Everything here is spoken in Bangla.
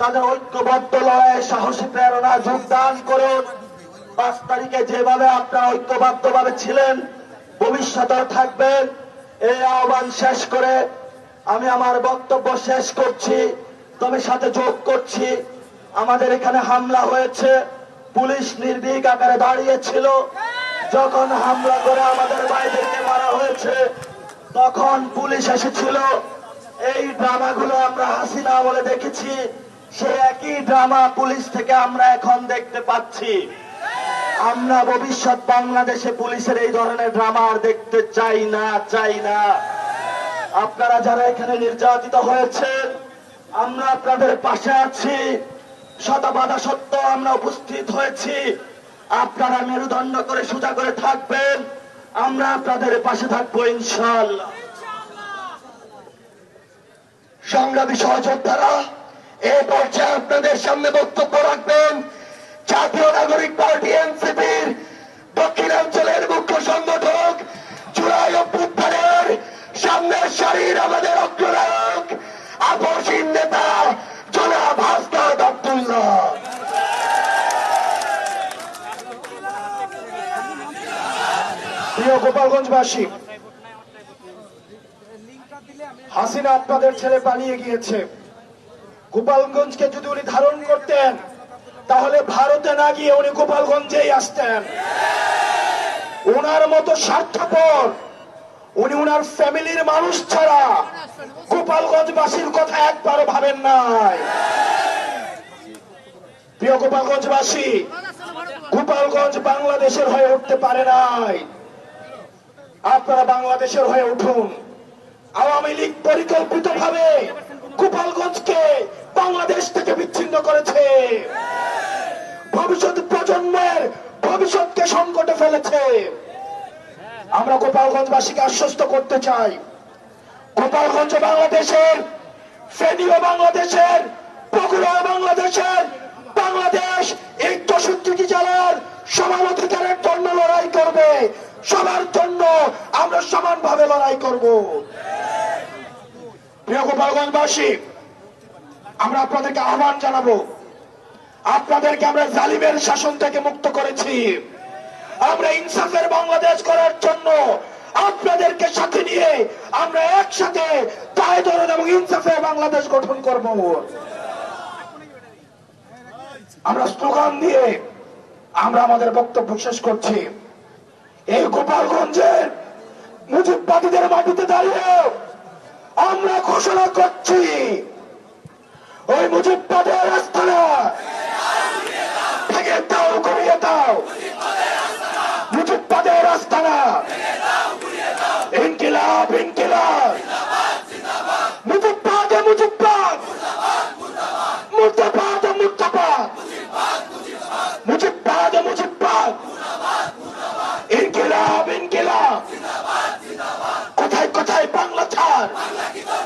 তাদের ঐক্যবদ্ধ লড়াইয়ে সাহসী প্রেরণা যোগদান করুন। পাঁচ তারিখে যেভাবে আপনারা ঐক্যবদ্ধ ভাবে ছিলেন, ভবিষ্যতেও থাকবেন, এই আহ্বান শেষ করে আমি আমার বক্তব্য শেষ করছি, তবে সাথে যোগ করছি। আমাদের এখানে হামলা হয়েছে, পুলিশ নির্ভীক আকারে দাঁড়িয়েছিল। যখন হামলা করে আমাদের ভাইদেরকে মারা হয়েছে, তখন পুলিশ এসেছিল। এই ড্রামাগুলো আমরা হাসিনা বলে দেখেছি সে একই ড্রামা পুলিশ থেকে আমরা এখন দেখতে পাচ্ছি। আমরা ভবিষ্যৎ বাংলাদেশে পুলিশের এই ধরনের ড্রামা আর দেখতে চাই না চাই না। আপনারা যারা এখানে নির্যাতিত হয়েছেন, আমরা আপনাদের পাশে আছি। শত বাধা সত্য আমরা উপস্থিত হয়েছি। আপনারা মেরুদণ্ড করে সোজা করে থাকবেন। আমরা আপনাদের পাশে থাকব ইনশাল্লাহ। সংগ্রামী সহযোদ্ধারা এই পর্যায়ে আপনাদের সামনে বক্তব্য রাখবেন। জাতীয় নাগরিক পার্টি এনসিপির দক্ষিণাঞ্চলের মুখ্য সংগঠক জুলাই অভ্যুত্থানের সামনের সারির আমাদের অগ্রনায়ক, আপসীন নেতা জনাব হাসনাদ আব্দুল্লাহ। প্রিয় গোপালগঞ্জবাসী হাসিনা আপনাদের ছেলে পালিয়ে গিয়েছে। গোপালগঞ্জকে যদি উনি ধারণ করতেন, তাহলে ভারতে না গিয়ে উনি গোপালগঞ্জেই আসতেন। ওনার মতো স্বার্থপর, উনি ওনার ফ্যামিলির মানুষ ছাড়া গোপালগঞ্জবাসীর কথা একবারও ভাবেন নাই। প্রিয় গোপালগঞ্জবাসী, গোপালগঞ্জ বাংলাদেশের হয়ে উঠতে পারে নাই। আপনারা বাংলাদেশের হয়ে উঠুন। আওয়ামী লীগ পরিকল্পিত ভাবে গোপালগঞ্জকে বাংলাদেশ থেকে বিচ্ছিন্ন করেছে। ভবিষ্যৎ প্রজন্মের ভবিষ্যৎকে সংকটে ফেলেছে। আমরা গোপালগঞ্জবাসীকে আশ্বস্ত করতে চাই। গোপালগঞ্জ বাংলাদেশের ফেনীয় বাংলাদেশের বগুড়া বাংলাদেশের, বাংলাদেশ এই চৌষট্টি জেলার সমান অধিকারের জন্য লড়াই করবে। সবার জন্য আমরা সমানভাবে লড়াই করব। গোপালগঞ্জবাসী আমরা আপনাদেরকে আহ্বান জানাব। আপনাদেরকে আমরা জালিমের শাসন থেকে মুক্ত করেছি। আমরা ইনসাফের বাংলাদেশ করার জন্য আপনাদেরকে সাথে নিয়ে আমরা একসাথে পায়ে ধরুন এবং ইনসাফের বাংলাদেশ গঠন করব। আমরা স্লোগান দিয়ে আমরা আমাদের বক্তব্য শেষ করছি। এই গোপালগঞ্জের মুজিববাদীদের মাটিতে দাঁড়িয়ে আমরা ঘোষণা করছি। ওই মুজিববাদের আস্থানা ভেঙে দাও ঘুরিয়ে দাও। Baila.